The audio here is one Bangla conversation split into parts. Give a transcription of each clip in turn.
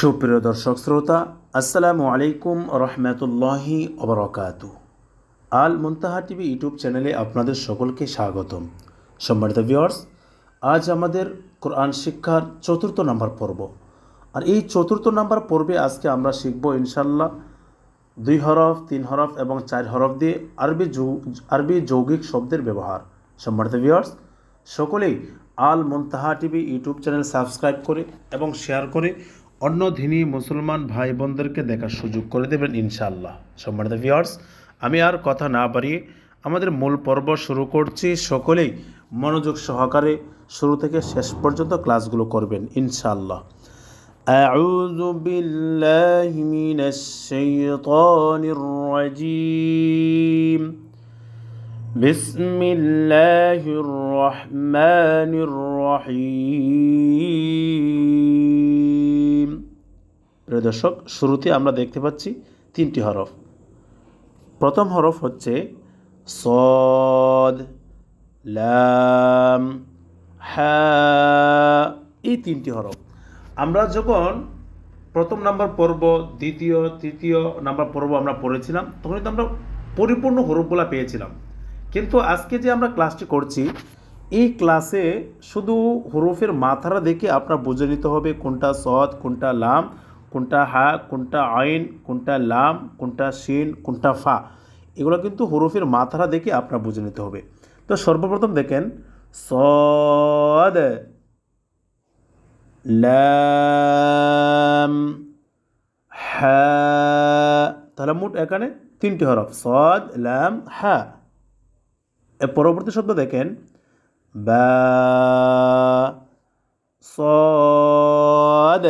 সুপ্রিয় দর্শক শ্রোতা, আসসালামু আলাইকুম রহমতুল্লাহি অবরকাতু। আল মুনতাহা টিভি ইউটিউব চ্যানেলে আপনাদের সকলকে স্বাগতম। সম্মানিত ভিউয়ার্স, আজ আমাদের কোরআন শিক্ষার চতুর্থ নাম্বার পর্ব। আর এই চতুর্থ নাম্বার পর্বে আজকে আমরা শিখব ইনশাল্লাহ দুই হরফ, তিন হরফ এবং চার হরফ দিয়ে আরবি আরবি যৌগিক শব্দের ব্যবহার। সম্মানিত ভিউয়ার্স, সকলেই Al Muntaha TV YouTube channel subscribe করে এবং শেয়ার করে অন্য ধিনী মুসলমান ভাই বোনদেরকে দেখার সুযোগ করে দেবেন ইনশাআল্লাহ সম্মানিত ভিউয়ার্স আমি আর কথা না বাড়িয়ে আমাদের মূল পর্ব শুরু করছি সকলেই মনোযোগ সহকারে শুরু থেকে শেষ পর্যন্ত ক্লাসগুলো করবেন ইনশাআল্লাহ أعوذ بالله من الشيطان الرجيم بسم الله الرحمن الرحيم প্রিয় দর্শক শুরুতে আমরা দেখতে পাচ্ছি তিনটি হরফ প্রথম হরফ হচ্ছে সদ লাম হা এই তিনটি হরফ আমরা যখন প্রথম নাম্বার পর্ব দ্বিতীয় তৃতীয় নাম্বার পর্ব আমরা পড়েছিলাম তখন কিন্তু আমরা পরিপূর্ণ হরফগুলা পেয়েছিলাম কিন্তু আজকে যে আমরা ক্লাসটি করছি, এই ক্লাসে শুধু হরফের মাথারা দেখে আপনার বুঝে নিতে হবে কোনটা সদ কোনটা লাম, কোনটা হা, কোনটা আইন, কোনটা লাম, কোনটা শিন, কোনটা ফা। এগুলো কিন্তু হরফের মাথারা দেখে আপনার বুঝে নিতে হবে। তো সর্বপ্রথম দেখেন, সদ, লাম, হা, তাহলে মোট এখানে তিনটি হরফ, সদ, লাম, হা। এর পরবর্তী শব্দ দেখেন বা সদ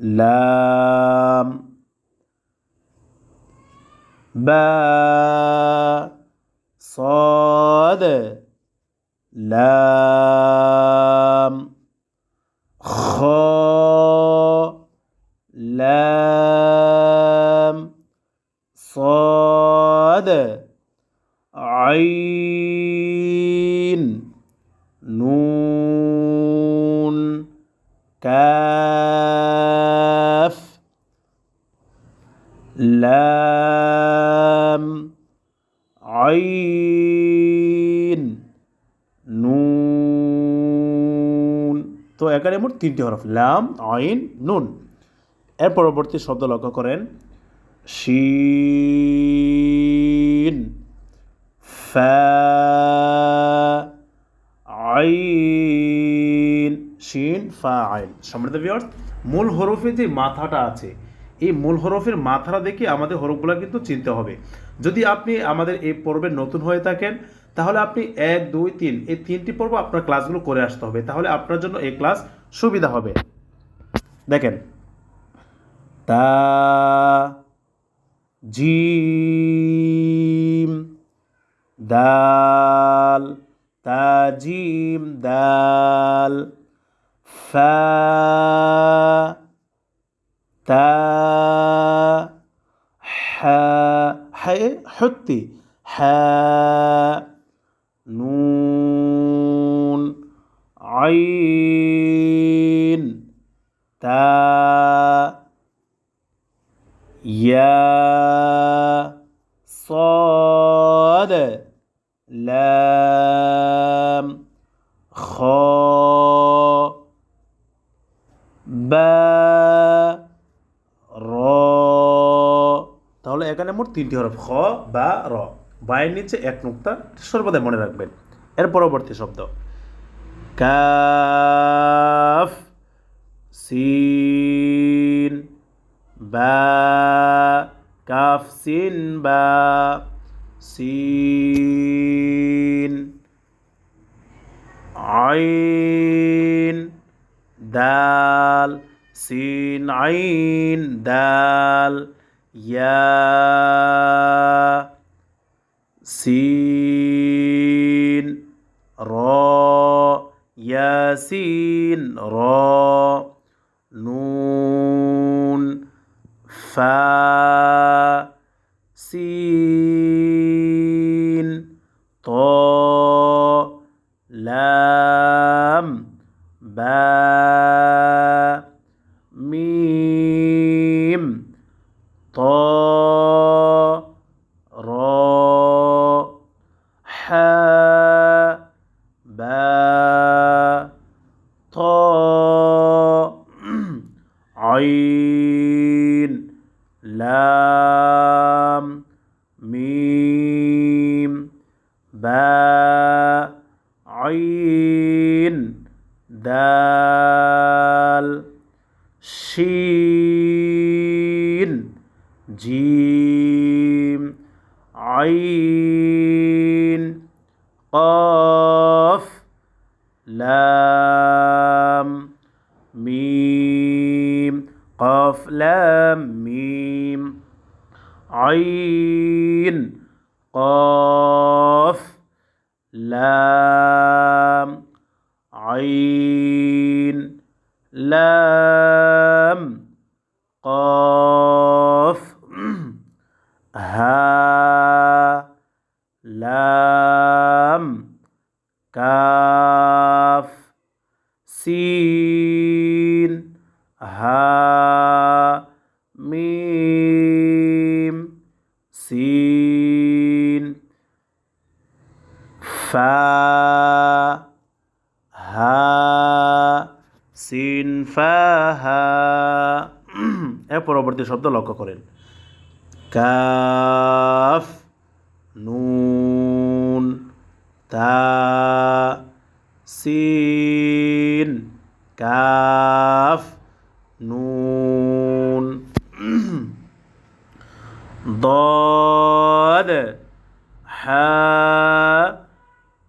লাম বা صاد لام কাফ লাম আইন নুন তো একারে মোট তিনটি হরফ, লাম, আইন, নুন। এর পরবর্তী শব্দ লক্ষ্য করেন। শিন, ফা আই শিন ফা আইন সম্মানিত মূল হরফে যে মাথাটা আছে, এই মূল হরফের মাথাটা দেখে আমাদের হরফগুলো কিন্তু চিনতে হবে। যদি আপনি আমাদের এই পর্বে নতুন হয়ে থাকেন, তাহলে আপনি এক, দুই, তিন, এই তিনটি পর্ব আপনার ক্লাসগুলো করে আসতে হবে। তাহলে আপনার জন্য এই ক্লাস সুবিধা হবে। দেখেন, তা, জিম, দাল তাজিম দাল ফা تا حاء حاء حطي. حاء نون. عين. تا يا صاد لام. خاء এখানে মোট তিনটি হরফ খ, বা, র। বায়ের নিচে এক নুক্তা সর্বদাই মনে রাখবেন। এর পরবর্তী শব্দ। কাফ, সিন, বা, কাফ, সিন, বা, সিন, আইন, দাল, সিন, আইন, দাল, ইয়া সিন র ইয়াসিন র নুন ফা عين دال. شين. جيم. عين. قاف. لام. ميم. قاف. لام. ميم. عين. قاف. হা মিম সিন ফা হা সিন ফা হা। পরবর্তী শব্দ লক্ষ্য করেন। কাফ, নুন, তা, সিন কাফ নুন ضاد হা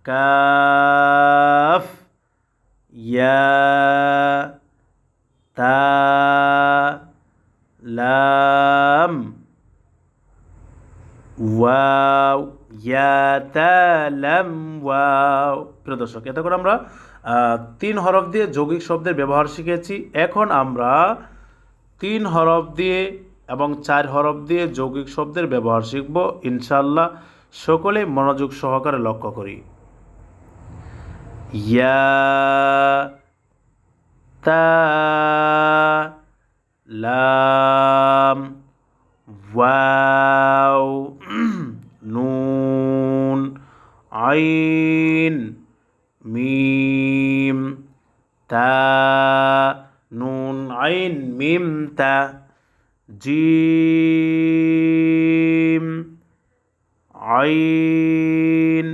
কাফ ইয়া তা লাম ওয়াও ইয়াতালাম ওয়াও প্রিয় দর্শক এতে করে আমরা আহ, তিন হরফ দিয়ে যৌগিক শব্দের ব্যবহার শিখেছি। এখন আমরা তিন হরফ দিয়ে এবং চার হরফ দিয়ে যৌগিক শব্দের ব্যবহার শিখব। ইনশাল্লাহ সকলে মনোযোগ সহকারে লক্ষ্য করি। ইয়া, তা লাম ওয়া জিম আইন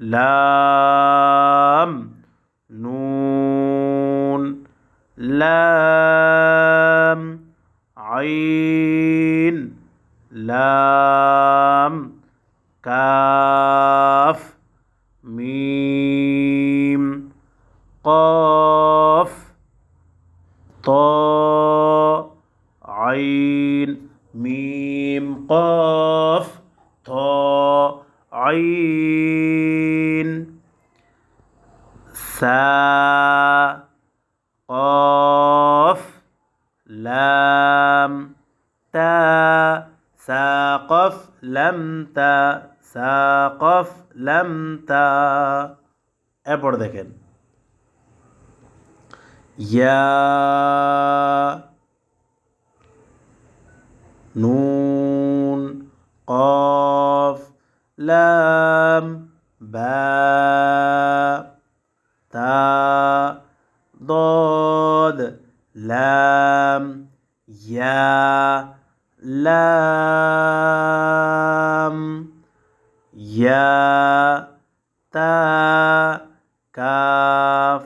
লাম নুন লাম আইন লাম। ميم قاف طاء عين ثاء قاف لام تا ساقف لم تا সাকফ লাম তা এরপর দেখেন ইয়া নুন তা, কাফ,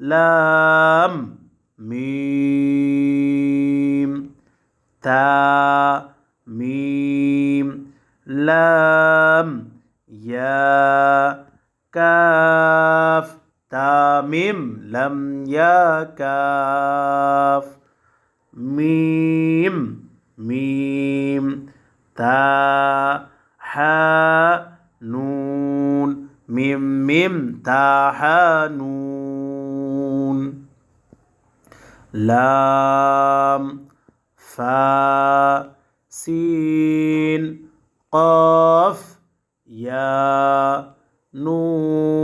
লাম, মিম, তা, মিম, লাম, ইয়া, কাফ তামিম লাম, ইয়া, কাফ, মিম মিম, তা, হা ميم تا لام فا سين قاف يا نون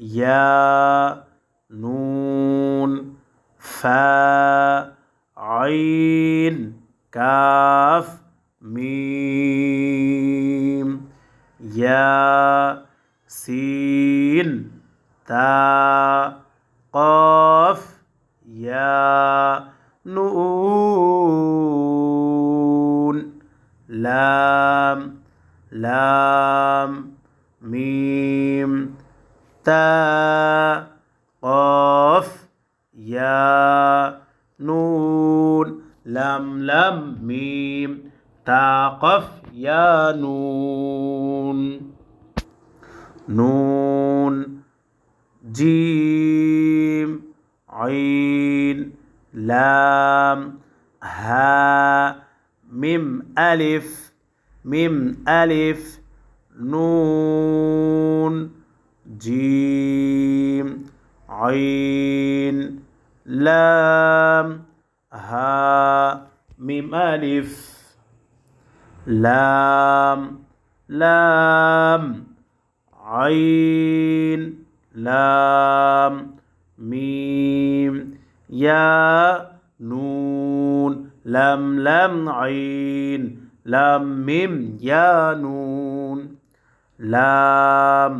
يا نون فا عين كاف ميم. ইয়া সিন তা কফ ইয়া নুন লাম লাম মিম তা কফ ইয়া নুন লাম লাম মিম তা কফ ইয়া নুন নুন জিম আইন লাম হা মিম আলিফ মিম আলিফ নুন জিম আইন লাম হা মিম আলিফ লাম লাম, আইন, লাম, মিম, ইয়া, নুন, লাম লাম, আইন, লাম, মিম, ইয়া, নুন, লাম,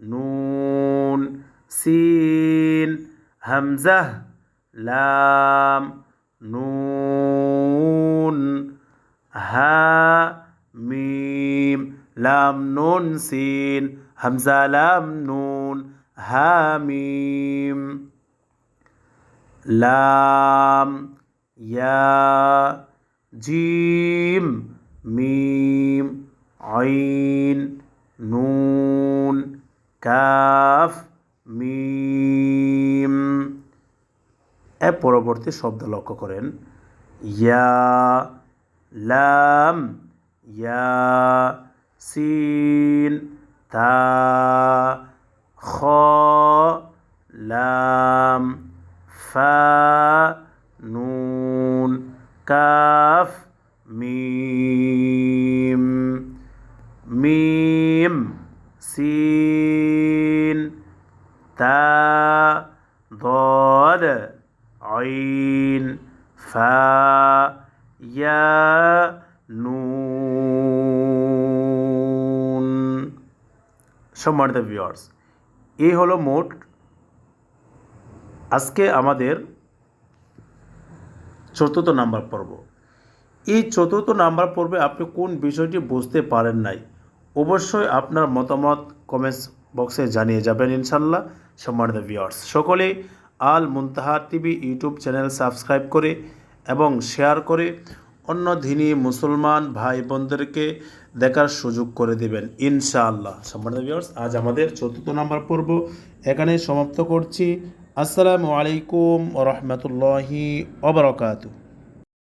নুন, সিন হামজা লাম, নুন, হা, মিম লাম নুন সিন, হামজা লাম নুন হা মিম লাম, ইয়া, জিম, মিম আইন নুন, কাফ, মিম। এর পরবর্তী শব্দ লক্ষ্য করেন। ইয়া, লাম, ইয়া সিন তা খ লাম ফা নুন কাফ মিম মিম সিন তা ضاد عين ফা ইয়া নুন সম্মানিত ভিউয়ার্স এই হলো মোট আজকে আমাদের চতুর্থ নাম্বার পর্ব। এই চতুর্থ নাম্বার পর্বে আপনি কোন বিষয়টি বুঝতে পারেন নাই, অবশ্যই আপনার মতামত কমেন্টস বক্সে জানিয়ে যাবেন ইনশাল্লাহ সম্মানিত ভিউয়ার্স সকলে Al Muntaha TV YouTube channel subscribe করে এবং শেয়ার করে অন্য ধিনী মুসলমান ভাই বোনদেরকে দেখার সুযোগ করে দেবেন, ইনশাআল্লাহ। সম্মানিত আজ আমাদের চতুর্থ নম্বর পর্ব এখানে সমাপ্ত করছি। আসসালামু আলাইকুম রহমতুল্লাহি ওবরাকাতু